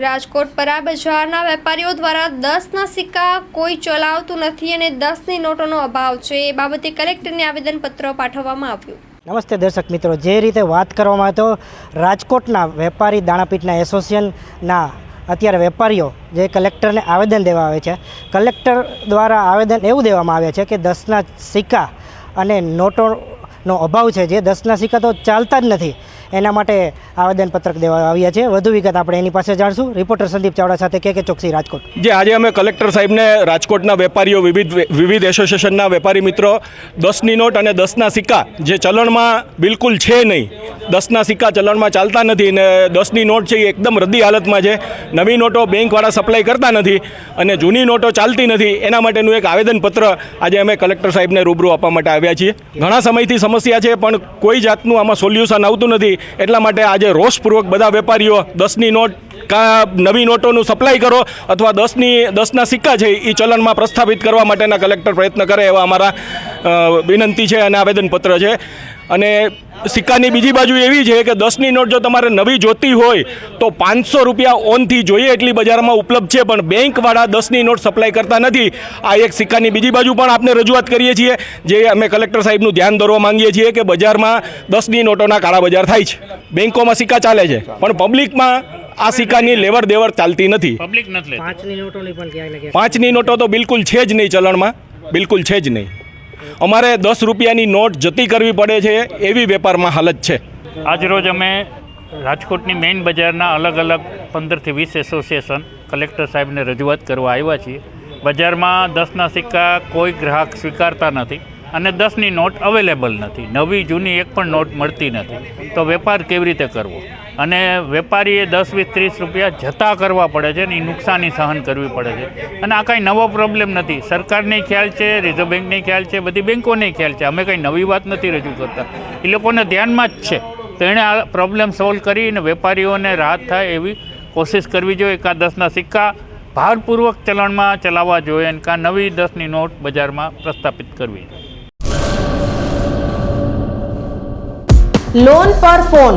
રાજકોટ પરા બજારના વેપારીઓ દ્વારા દસના સિક્કા કોઈ ચલાવતું નથી અને દસની નોટોનો અભાવ છે. એ બાબતે કલેક્ટરને આવેદનપત્ર પાઠવવામાં આવ્યું. નમસ્તે દર્શક મિત્રો, જે રીતે વાત કરવામાં તો રાજકોટના વેપારી દાણાપીઠના એસોસિએશનના અત્યારે વેપારીઓ જે કલેક્ટરને આવેદન દેવા આવે છે, કલેક્ટર દ્વારા આવેદન એવું દેવામાં આવે છે કે દસના સિક્કા અને નોટોનો અભાવ છે, જે દસના સિક્કા તો ચાલતા જ નથી. એના માટે આવેદનપત્રક દેવા આવ્યા છે. વધુ વિગત આપણે એની પાસે જાણશું. રિપોર્ટર સંદીપ ચાવડા સાથે કે કે ચોકસી રાજકોટ. જે, આજે અમે કલેક્ટર સાહેબને રાજકોટના વેપારીઓ વિવિધ વિવિધ એસોસિએશનના વેપારી મિત્રો દસની નોટ અને દસના સિક્કા જે ચલણમાં બિલકુલ છે નહીં દસના સિક્કા ચલણમાં ચાલતા નથી ને દસની નોટ છે એ એકદમ રદ્દી હાલતમાં છે. નવી નોટો બેંકવાળા સપ્લાય કરતા નથી અને જૂની નોટો ચાલતી નથી. એના માટેનું એક આવેદનપત્ર આજે અમે કલેક્ટર સાહેબને રૂબરૂ આપવા માટે આવ્યા છીએ. ઘણા સમયથી સમસ્યા છે, પણ કોઈ જાતનું આમાં સોલ્યુશન આવતું નથી. એટલા માટે આજે રોષપૂર્વક બધા વેપારીઓ દસની નોટ કા નવી નોટોનું સપ્લાય કરો અથવા દસની, દસના સિક્કા છે એ ચલણમાં પ્રસ્થાપિત કરવા માટેના કલેક્ટર પ્રયત્ન કરે એવા અમારા વિનંતી છે અને આવેદનપત્ર છે. અને સિક્કાની બીજી બાજુ એવી છે કે દસની નોટ જો તમારે નવી જોતી હોય તો પાંચસો રૂપિયા ઓનથી જોઈએ એટલી બજારમાં ઉપલબ્ધ છે પણ બેંકવાળા દસની નોટ સપ્લાય કરતા નથી. આ એક સિક્કાની બીજી બાજુ પણ આપને રજૂઆત કરીએ છીએ જે અમે કલેક્ટર સાહેબનું ધ્યાન દોરવા માંગીએ છીએ કે બજારમાં દસની નોટોના કાળા બજાર થાય છે. બેંકોમાં સિક્કા ચાલે છે પણ પબ્લિકમાં આ સિક્કાની લેવડ દેવડ ચાલતી નથી. પાંચની નોટો તો બિલકુલ છે જ નહીં ચલણમાં બિલકુલ છે જ નહીં. અમારે દસ રૂપિયાની નોટ જતી કરવી પડે છે, એવી વેપારમાં હાલત છે. આજરોજ અમે રાજકોટની મેઇન બજારના અલગ અલગ પંદરથી વીસ એસોસિએશન કલેક્ટર સાહેબને રજૂઆત કરવા આવ્યા છીએ. બજારમાં દસના સિક્કા કોઈ ગ્રાહક સ્વીકારતા નથી અને દસની નોટ અવેલેબલ નથી. નવી જૂની એક પણ નોટ મળતી નથી. તો વેપાર કેવી રીતે કરવો? અને વેપારીએ દસ વીસ ત્રીસ રૂપિયા જતા કરવા પડે છે ને એ નુકસાની સહન કરવી પડે છે. અને આ કાંઈ નવો પ્રોબ્લેમ નથી. સરકારને ખ્યાલ છે, રિઝર્વ બેંકને ખ્યાલ છે, બધી બેંકોને ખ્યાલ છે. અમે કંઈ નવી વાત નથી રજૂ કરતા. એ લોકોને ધ્યાનમાં જ છે. તો એણે આ પ્રોબ્લેમ સોલ્વ કરીને વેપારીઓને રાહત થાય એવી કોશિશ કરવી જોઈએ. કાં દસના સિક્કા ભારપૂર્વક ચલણમાં ચલાવવા જોઈએ અને કાં નવી દસની નોટ બજારમાં પ્રસ્થાપિત કરવી. લોન પર ફોન